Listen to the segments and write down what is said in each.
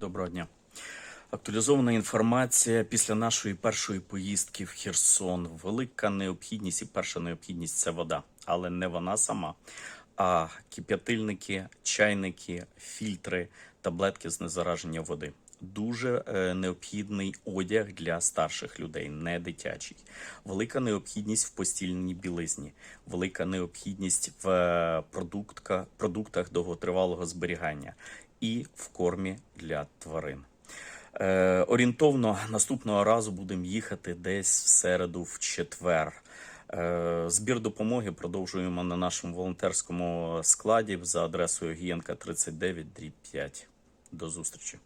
Доброго дня. Актуалізована інформація після нашої першої поїздки в Херсон. Велика необхідність і перша необхідність це вода, але не вона сама, а кип'ятильники, чайники, фільтри, таблетки з незараження води. Дуже е, необхідний одяг для старших людей, не дитячий. Велика необхідність в постільній білизні, велика необхідність в е, продуктах довготривалого зберігання і в кормі для тварин. Е, орієнтовно наступного разу будемо їхати десь в середу, в четвер. Е, збір допомоги продовжуємо на нашому волонтерському складі за адресою Гієнка 39 дріб 5. До зустрічі.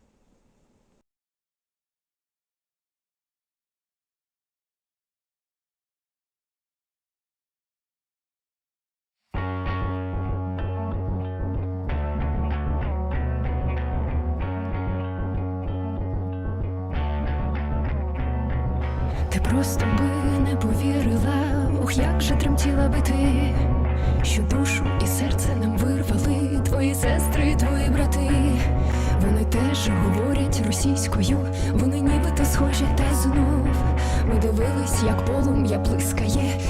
Ти просто би не повірила, ох, як же тремтіла би ти, що душу і серце нам вирвали твої сестри, твої брати. Вони теж говорять російською, вони нібито схожі, та знов ми дивились, як полум'я блискає,